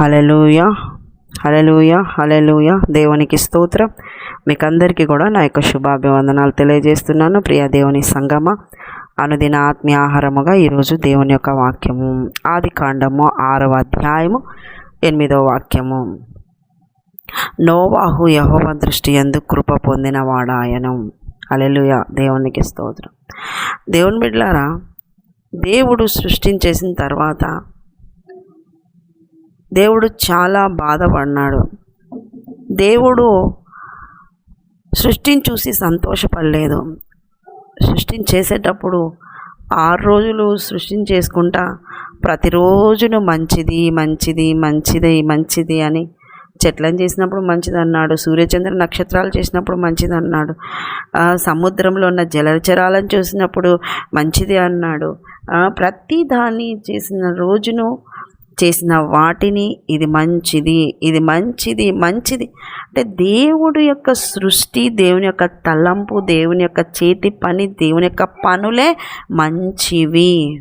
హలలుయ హలలుయ హలలుయ దేవునికి స్తోత్రం. మీకు అందరికీ కూడా నా యొక్క శుభాభివందనాలు తెలియజేస్తున్నాను. ప్రియ దేవుని సంగమ అనుదిన ఆత్మీయ ఆహారముగా ఈరోజు దేవుని యొక్క వాక్యము. ఆది కాండము ఆరవ అధ్యాయము ఎనిమిదవ వాక్యము. నోవాహు యహోవ దృష్టి ఎందు కృప పొందిన వాడాయను. అలెలుయ దేవునికి స్తోత్రం. దేవుని బిడ్డలారా దేవుడు సృష్టించేసిన తర్వాత దేవుడు చాలా బాధపడినాడు. దేవుడు సృష్టిని చూసి సంతోషపడలేదు. సృష్టిని చేసేటప్పుడు ఆరు రోజులు సృష్టిని చేసుకుంటా ప్రతిరోజును మంచిది మంచిది మంచిది మంచిది అని చెట్లను చేసినప్పుడు మంచిది అన్నాడు సూర్యచంద్ర నక్షత్రాలు చేసినప్పుడు మంచిది అన్నాడు సముద్రంలో ఉన్న జలచరాలను చూసినప్పుడు మంచిది అన్నాడు. ప్రతి దాన్ని చేసిన రోజును చేసిన వాటిని ఇది మంచిది ఇది మంచిది మంచిది. అంటే దేవుడి యొక్క సృష్టి దేవుని యొక్క తలంపు దేవుని యొక్క చేతి పని దేవుని యొక్క పనులే మంచివి.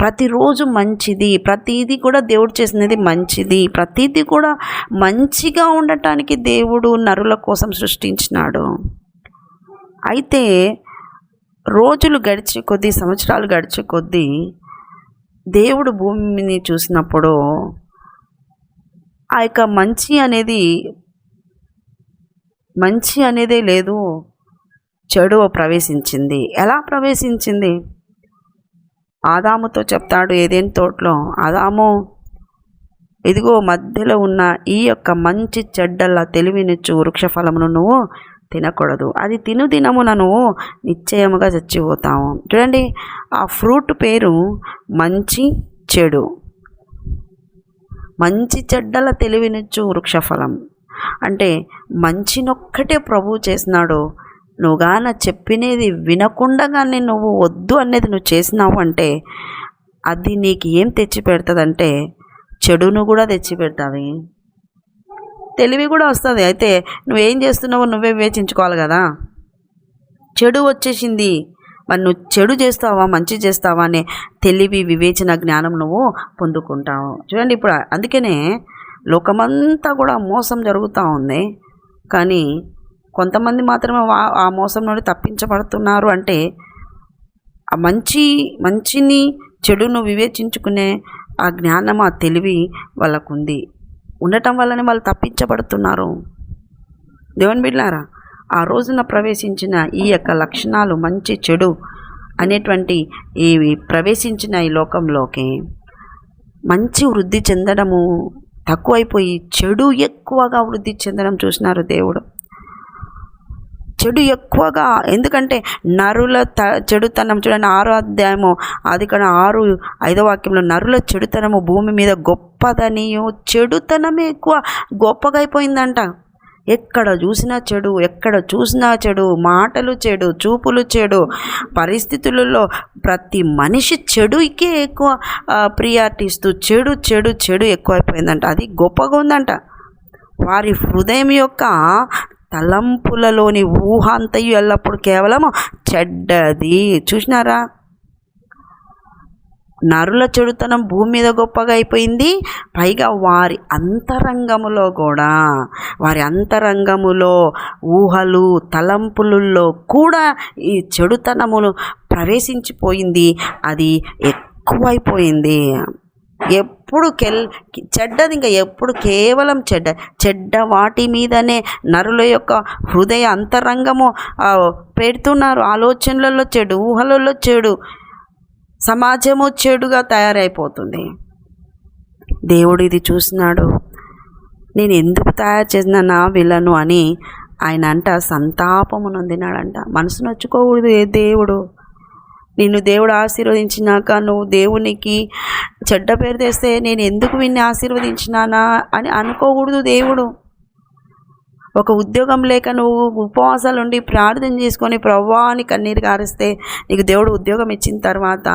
ప్రతిరోజు మంచిది ప్రతిదీ కూడా దేవుడు చేసినది మంచిది. ప్రతిదీ కూడా మంచిగా ఉండటానికి దేవుడు నరుల కోసం సృష్టించినాడు. అయితే రోజులు గడిచే కొద్దీ సంవత్సరాలు గడిచే కొద్దీ దేవుడు భూమిని చూసినప్పుడు ఆ యొక్క మంచి అనేది మంచి అనేదే లేదు చెడు ప్రవేశించింది. ఎలా ప్రవేశించింది? ఆదాముతో చెప్తాడు ఏదేని తోటలో ఆదాము ఇదిగో మధ్యలో ఉన్న ఈ యొక్క మంచి చెడ్డల తెలివినిచ్చు వృక్షఫలమును నువ్వు తినకూడదు. అది తిను దినమున నిశ్చయముగా చచ్చిపోతాము. చూడండి ఆ ఫ్రూట్ పేరు మంచి చెడు. మంచి చెడ్డల తెలివినిచ్చు వృక్షఫలం. అంటే మంచినొక్కటే ప్రభువు చేసినాడు. నువ్వు గాన చెప్పినది వినకుండానే నువ్వు వద్దు అనేది నువ్వు చేసినావు అంటే అది నీకు ఏం తెచ్చి పెడుతుందంటే చెడును కూడా తెచ్చి పెడతావి తెలివి కూడా వస్తుంది. అయితే నువ్వేం చేస్తున్నావో నువ్వే వివేచించుకోవాలి కదా. చెడు వచ్చేసింది. మరి నువ్వు చెడు చేస్తావా మంచి చేస్తావా అనే తెలివి వివేచన జ్ఞానం నువ్వు పొందుకుంటావు. చూడండి ఇప్పుడు అందుకనే లోకమంతా కూడా మోసం జరుగుతూ ఉంది. కానీ కొంతమంది మాత్రమే ఆ మోసం నుండి తప్పించబడుతున్నారు అంటే ఆ మంచి మంచిని చెడును వివేచించుకునే ఆ జ్ఞానం ఆ తెలివి వాళ్ళకుంది. ఉండటం వల్లనే వాళ్ళు తప్పించబడుతున్నారు. దేవుని బిడ్లారా ఆ రోజున ప్రవేశించిన ఈ యొక్క లక్షణాలు మంచి చెడు అనేటువంటి ఈ ప్రవేశించిన ఈ లోకంలోకి మంచి వృద్ధి చెందడము తక్కువైపోయి చెడు ఎక్కువగా వృద్ధి చెందడం చూసినారు దేవుడు. చెడు ఎక్కువగా. ఎందుకంటే నరుల త చెడుతనం చూడండి ఆరో అధ్యాయము అది కూడా ఆరు ఐదో వాక్యంలో నరుల చెడుతనము భూమి మీద గొప్పదనియు చెడుతనమే ఎక్కువ గొప్పగా అయిపోయిందంట. ఎక్కడ చూసినా చెడు ఎక్కడ చూసినా చెడు మాటలు చెడు చూపులు చెడు పరిస్థితులలో ప్రతి మనిషి చెడుకే ఎక్కువ ప్రియారిటీ ఇస్తూ చెడు చెడు చెడు ఎక్కువైపోయిందంట. అది గొప్పగా ఉందంట. వారి హృదయం యొక్క తలంపులలోని ఊహ అంతయు ఎల్లప్పుడు కేవలము చెడ్డది. చూసినారా? నరుల చెడుతనం భూమి మీద గొప్పగా అయిపోయింది. పైగా వారి అంతరంగములో కూడా వారి అంతరంగములో ఊహలు తలంపులలో కూడా ఈ చెడుతనములు ప్రవేశించిపోయింది. అది ఎక్కువైపోయింది. ఎప్పుడు కెల్ చెడ్డది ఇంకా ఎప్పుడు కేవలం చెడ్డ చెడ్డ వాటి మీదనే నరుల యొక్క హృదయ అంతరంగము పెడుతున్నారు. ఆలోచనలలో చెడు ఊహలలో చెడు సమాజము చెడుగా తయారైపోతుంది. దేవుడు ఇది చూసినాడు. నేను ఎందుకు తయారు చేసిన నా విలను అని ఆయన అంట సంతాపము నొందినాడంట. మనసు నొచ్చుకోకూడదు ఏ దేవుడు. నిన్ను దేవుడు ఆశీర్వదించినాక నువ్వు దేవునికి చెడ్డ పేరు తెస్తే నేను ఎందుకు విన్ని ఆశీర్వదించినానా అని అనుకోకూడదు దేవుడు. ఒక ఉద్యోగం లేక నువ్వు ఉపవాసాలు ఉండి ప్రార్థన చేసుకొని ప్రవ్వా అని కన్నీరు కారిస్తే నీకు దేవుడు ఉద్యోగం ఇచ్చిన తర్వాత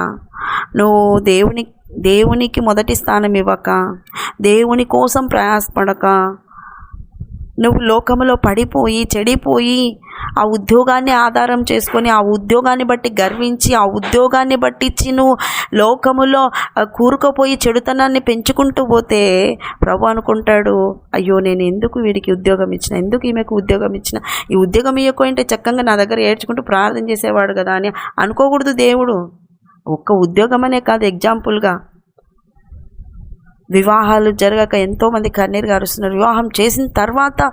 నువ్వు దేవుని దేవునికి మొదటి స్థానం ఇవ్వక దేవుని కోసం ప్రయాసపడక నువ్వు లోకములో పడిపోయి చెడిపోయి ఆ ఉద్యోగాన్ని ఆధారం చేసుకొని ఆ ఉద్యోగాన్ని బట్టి గర్వించి ఆ ఉద్యోగాన్ని బట్టించి నువ్వు లోకములో కూరుకుపోయి చెడుతనాన్ని పెంచుకుంటూ పోతే ప్రభు అనుకుంటాడు అయ్యో నేను ఎందుకు వీడికి ఉద్యోగం ఇచ్చిన? ఎందుకు ఈమెకు ఉద్యోగం ఇచ్చిన? ఈ ఉద్యోగం ఇవ్వకపోయింటే చక్కగా నా దగ్గర ఏడ్చుకుంటూ ప్రార్థన చేసేవాడు కదా అని అనుకోకూడదు దేవుడు. ఒక్క ఉద్యోగం అనే కాదు ఎగ్జాంపుల్గా వివాహాలు జరగక ఎంతోమంది కన్నీరు గారుస్తున్నారు. వివాహం చేసిన తర్వాత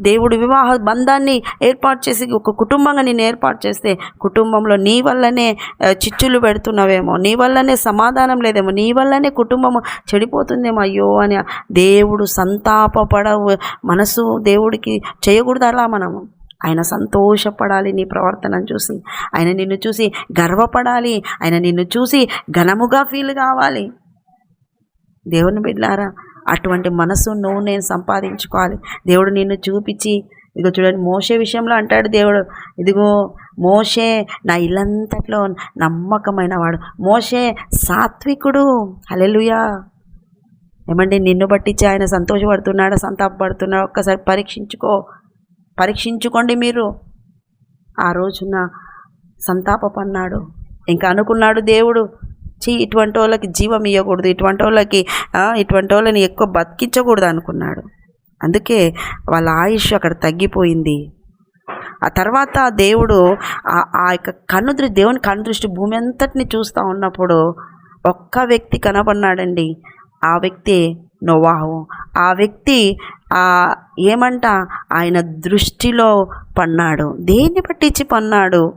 దేవుడు వివాహ బంధాన్ని ఏర్పాటు చేసి ఒక కుటుంబంగా నేను ఏర్పాటు చేస్తే కుటుంబంలో నీ వల్లనే చిచ్చులు పెడుతున్నావేమో నీ వల్లనే సమాధానం లేదేమో నీ వల్లనే కుటుంబం చెడిపోతుందేమో అయ్యో అని దేవుడు సంతాపపడ మనసు దేవుడికి చేయకూడదు అలా మనము. ఆయన సంతోషపడాలి నీ ప్రవర్తనను చూసి. ఆయన నిన్ను చూసి గర్వపడాలి. ఆయన నిన్ను చూసి ఘనముగా ఫీల్ కావాలి. దేవుని బిడ్డారా అటువంటి మనసు నువ్వు నేను సంపాదించుకోవాలి. దేవుడు నిన్ను చూపించి ఇదిగో చూడండి మోసే విషయంలో అంటాడు దేవుడు ఇదిగో మోషే నా ఇల్లంతట్లో నమ్మకమైన వాడు. మోషే సాత్వికుడు. హలెలుయా ఏమండి నిన్ను బట్టించి ఆయన సంతోషపడుతున్నాడా సంతాపపడుతున్నాడా? ఒక్కసారి పరీక్షించుకో. పరీక్షించుకోండి మీరు. ఆ రోజున సంతాపపన్నాడు. ఇంకా అనుకున్నాడు దేవుడు చీ ఇటువంటి వాళ్ళకి జీవం ఇవ్వకూడదు ఇటువంటి వాళ్ళకి ఇటువంటి వాళ్ళని ఎక్కువ బతికించకూడదు అనుకున్నాడు. అందుకే వాళ్ళ ఆయుష్ అక్కడ తగ్గిపోయింది. ఆ తర్వాత దేవుడు ఆ- ఆ యొక్క కన్నుదృ దేవుని కన్ను దృష్టి భూమి అంతటిని చూస్తూ ఉన్నప్పుడు ఒక్క వ్యక్తి కనపడినాడండి. ఆ వ్యక్తి నోవాహు. ఆ వ్యక్తి ఏమంట ఆయన దృష్టిలో పన్నాడు దేన్ని పట్టించి పన్నాడు?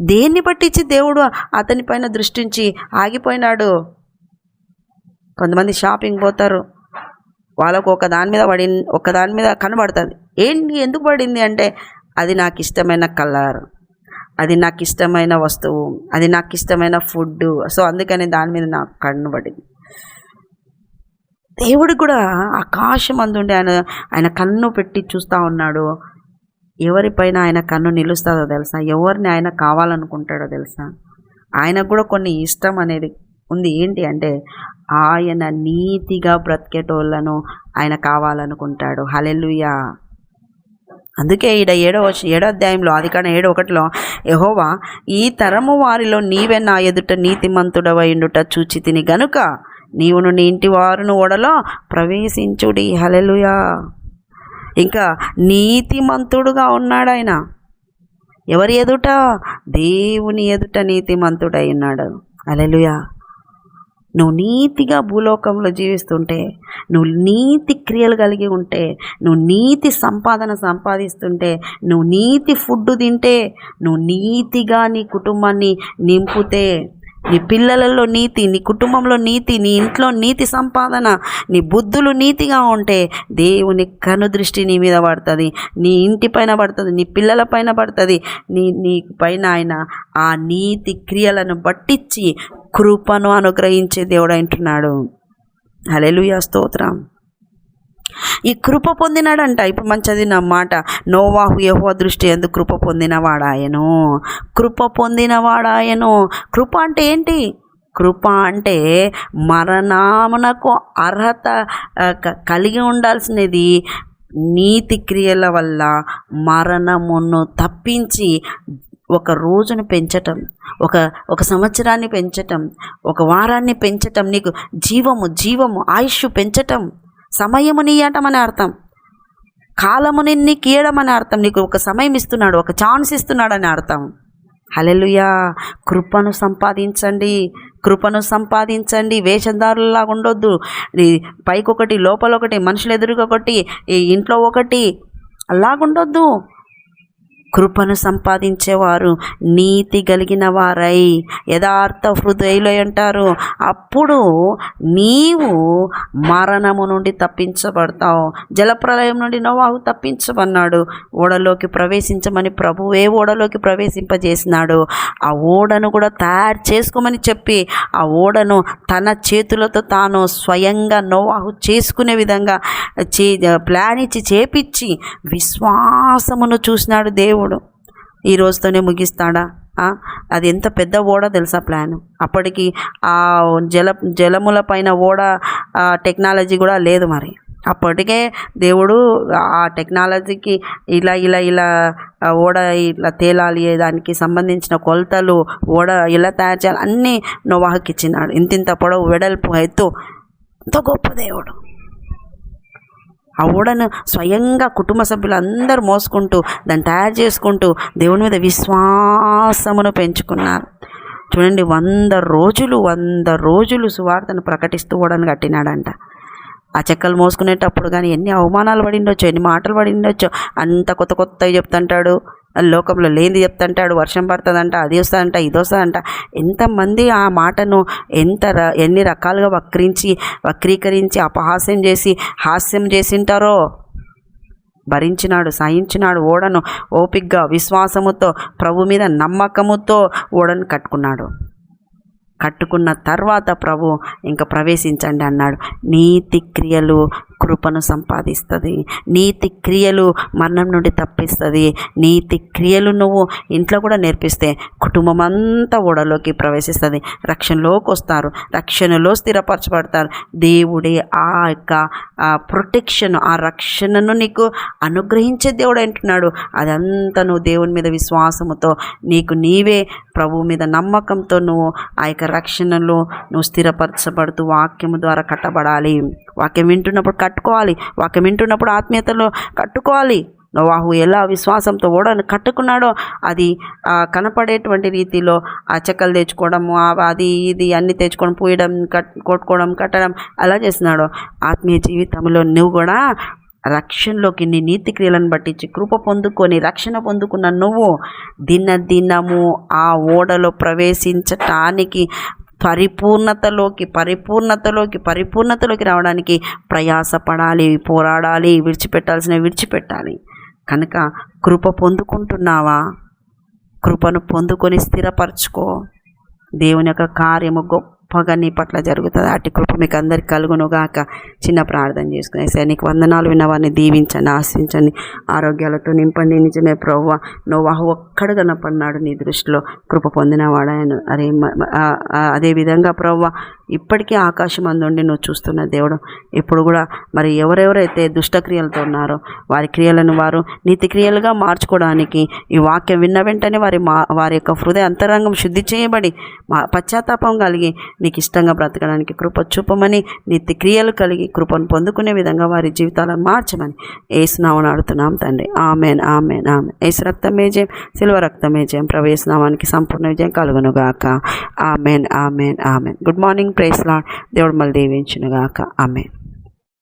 దేన్ని పట్టించి దేవుడు అతని పైన దృష్టించి ఆగిపోయినాడు? కొంతమంది షాపింగ్ పోతారు. వాళ్ళకు ఒక దాని మీద పడి ఒక దాని మీద కనబడుతుంది. ఏంటి ఎందుకు పడింది అంటే అది నాకు ఇష్టమైన కలర్ అది నాకు ఇష్టమైన వస్తువు అది నాకు ఇష్టమైన ఫుడ్. సో అందుకని దాని మీద నాకు కన్ను పడింది. దేవుడు కూడా ఆకాశం అందుండి ఆయన ఆయన కన్ను పెట్టి చూస్తూ ఉన్నాడు. ఎవరిపైన ఆయన కన్ను నిలుస్తుందో తెలుసా? ఎవరిని ఆయన కావాలనుకుంటాడో తెలుసా? ఆయనకు కూడా కొన్ని ఇష్టం అనేది ఉంది. ఏంటి అంటే ఆయన నీతిగా బ్రతికేటోళ్ళను ఆయన కావాలనుకుంటాడు. హలెలుయా అందుకే ఈడ ఏడో ఏడో అధ్యాయంలో అది కానీ ఏడో ఒకటిలో యహోవా ఈ తరము వారిలో నీవే నా ఎదుట నీతిమంతుడవైండుట చూచి తిని గనుక నీవును నీ ఇంటి వారును ఓడలో ప్రవేశించుడి. హలెలుయా ఇంకా నీతిమంతుడుగా ఉన్నాడు ఆయన ఎవరి ఎదుట? దేవుని ఎదుట నీతిమంతుడై ఉన్నాడు. అలెలుయా నువ్వు నీతిగా భూలోకంలో జీవిస్తుంటే నువ్వు నీతి క్రియలు కలిగి ఉంటే నువ్వు నీతి సంపాదన సంపాదిస్తుంటే నువ్వు నీతి ఫుడ్ తింటే నువ్వు నీతిగా నీ కుటుంబాన్ని నింపుతే నీ పిల్లలలో నీతి నీ కుటుంబంలో నీతి నీ ఇంట్లో నీతి సంపాదన నీ బుద్ధులు నీతిగా ఉంటే దేవుని కను దృష్టి నీ మీద పడుతుంది. నీ ఇంటి పైన పడుతుంది నీ పిల్లల పైన పడుతుంది. నీ నీ పైన ఆయన ఆ నీతి క్రియలను బట్టించి కృపను అనుగ్రహించే దేవుడు అంటున్నాడు. హల్లెలూయా స్తోత్రం. ఈ కృప పొందినాడంట. ఇప్పుడు మనం చదివిన మాట నోవాహు యహో దృష్టి ఎందుకు కృప పొందినవాడాయను. కృప పొందినవాడాయను. కృప అంటే ఏంటి? కృప అంటే మరణామునకు అర్హత క- కలిగి ఉండాల్సినది నీతి క్రియల వల్ల మరణమును తప్పించి ఒక రోజును పెంచటం ఒక ఒక సంవత్సరాన్ని పెంచటం ఒక వారాన్ని పెంచటం నీకు జీవము జీవము ఆయుష్ పెంచటం. సమయము నీయటమని అని అర్థం. కాలము నిన్ని కీయడం అని అర్థం. నీకు ఒక సమయం ఇస్తున్నాడు ఒక ఛాన్స్ ఇస్తున్నాడని అర్థం. హలెలుయా కృపను సంపాదించండి కృపను సంపాదించండి. వేషధారులలాగా ఉండొద్దు. పైకొకటి లోపల ఒకటి మనుషులు ఎదురుగా ఒకటి ఈ ఇంట్లో ఒకటి అలాగుండొద్దు. కృపను సంపాదించేవారు నీతి కలిగిన వారై యథార్థ హృదయులు అంటారు అప్పుడు నీవు మరణము నుండి తప్పించబడతావు. జలప్రలయం నుండి నోవాహు తప్పించమన్నాడు. ఓడలోకి ప్రవేశించమని ప్రభువే ఓడలోకి ప్రవేశింపజేసినాడు. ఆ ఓడను కూడా తయారు చేసుకోమని చెప్పి ఆ ఓడను తన చేతులతో తాను స్వయంగా నోవాహు చేసుకునే విధంగా చే ప్లాన్ ఇచ్చి చేపిచ్చి విశ్వాసమును చూసినాడు దేవుడు. ఈ రోజుతోనే ముగిస్తాడా? అది ఎంత పెద్ద ఓడ తెలుసా ప్లాన్? అప్పటికి ఆ జల జలముల పైన ఓడ ఆ, టెక్నాలజీ కూడా లేదు మరి. అప్పటికే దేవుడు ఆ టెక్నాలజీకి ఇలా ఇలా ఇలా ఓడ ఇట్లా తేలాలి దానికి సంబంధించిన కొలతలు ఓడ ఇలా తయారు చేయాలి అన్నీ నోవాహకి ఇచ్చినాడు. ఇంత ఇంత పొడవు వెడల్పు ఎత్తు ఎంతో గొప్ప దేవుడు. ఆ ఓడను స్వయంగా కుటుంబ సభ్యులందరూ మోసుకుంటూ దాన్ని తయారు చేసుకుంటూ దేవుని మీద విశ్వాసమును పెంచుకున్నారు. చూడండి వంద రోజులు వంద రోజులు సువార్తను ప్రకటిస్తూ ఓడను కట్టినాడంట. ఆ చెక్కలు మోసుకునేటప్పుడు కానీ ఎన్ని అవమానాలు పడిండొచ్చు ఎన్ని మాటలు పడిండొచ్చు అంత కొత్త కొత్తవి చెప్తుంటాడు. లోకంలో లేనిది చెప్తుంటాడు వర్షం పడుతుందంట అది వస్తుందంట ఇది వస్తుందంట. ఎంతమంది ఆ మాటను ఎంత ర- ఎన్ని రకాలుగా వక్రించి వక్రీకరించి అపహాస్యం చేసి హాస్యం చేసింటారో? భరించినాడు సహించినాడు ఓడను ఓపిగ్గా విశ్వాసముతో ప్రభు మీద నమ్మకముతో ఓడను కట్టుకున్నాడు. కట్టుకున్న తర్వాత ప్రభు ఇంకా ప్రవేశించండి అన్నాడు. నీతి క్రియలు కృపను సంపాదిస్తుంది. నీతి క్రియలు మరణం నుండి తప్పిస్తుంది. నీతి క్రియలు నువ్వు ఇంట్లో కూడా నేర్పిస్తే కుటుంబం అంతా ఓడలోకి ప్రవేశిస్తుంది. రక్షణలోకి వస్తారు రక్షణలో స్థిరపరచబడతారు. దేవుడే ఆ యొక్క ప్రొటెక్షన్ ఆ రక్షణను నీకు అనుగ్రహించే దేవుడు అంటున్నాడు. అదంతా నువ్వు దేవుని మీద విశ్వాసముతో నీకు నీవే ప్రభువు మీద నమ్మకంతో నువ్వు ఆ యొక్క రక్షణలో నువ్వు స్థిరపరచబడుతూ వాక్యము ద్వారా కట్టబడాలి. వాక్యం వింటున్నప్పుడు కట్టుకోవాలి. వాక్యం వింటున్నప్పుడు ఆత్మీయతలో కట్టుకోవాలి. నోవాహు ఎలా విశ్వాసంతో ఓడను కట్టుకున్నాడో అది కనపడేటువంటి రీతిలో ఆ చెక్కలు తెచ్చుకోవడము అది ఇది అన్ని తెచ్చుకొని పూయడం కట్ కొట్టుకోవడం కట్టడం అలా చేస్తున్నాడో. ఆత్మీయ జీవితంలో నువ్వు కూడా రక్షణలోకి నీ నీతి క్రియలను పట్టించి కృప పొందుకొని రక్షణ పొందుకున్న నువ్వు దిన దినము ఆ ఓడలో ప్రవేశించటానికి పరిపూర్ణతలోకి పరిపూర్ణతలోకి పరిపూర్ణతలోకి రావడానికి ప్రయాసపడాలి పోరాడాలి విడిచిపెట్టాల్సిన విడిచిపెట్టాలి. కనుక కృప పొందుకుంటున్నావా? కృపను పొందుకొని స్థిరపరచుకో. దేవుని యొక్క కార్యము గొప్ప గొప్పగా నీ పట్ల జరుగుతుంది. అటు కృప మీకు అందరికి కలుగునుగాక. చిన్న ప్రార్థన చేసుకునే సార్ నీకు వందనాలు విన్నవారిని దీవించండి ఆశించండి ఆరోగ్యాలతో నింపండి. నిజమే ప్రవ్వ నోవాహు ఒక్కడు కనపడినాడు నీ దృష్టిలో. కృప పొందినవాడాయను అరే మ- ప్రవ్వ ఇప్పటికీ ఆకాశం అందుండి నువ్వు చూస్తున్న దేవుడు. ఇప్పుడు కూడా మరి ఎవరెవరైతే దుష్టక్రియలతో ఉన్నారో వారి క్రియలను వారు నీతి క్రియలుగా మార్చుకోవడానికి ఈ వాక్యం విన్న వెంటనే వారి మా వారి యొక్క హృదయ అంతరంగం శుద్ధి చేయబడి మా పశ్చాత్తాపం కలిగి నీకు ఇష్టంగా బ్రతకడానికి కృప చూపమని నీతి క్రియలు కలిగి కృపను పొందుకునే విధంగా వారి జీవితాలను మార్చమని ఏసునామని ఆడుతున్నాం తండ్రి. Amen amen amen. ఏసు రక్తమే జయం సిల్వ రక్తమే జయం. ప్రవేశనామానికి సంపూర్ణ విజయం కలుగునుగాక. Amen amen amen. Good morning ప్రైస్లా దేవుడు మళ్ళీ దీవించునుగాక. ఆమె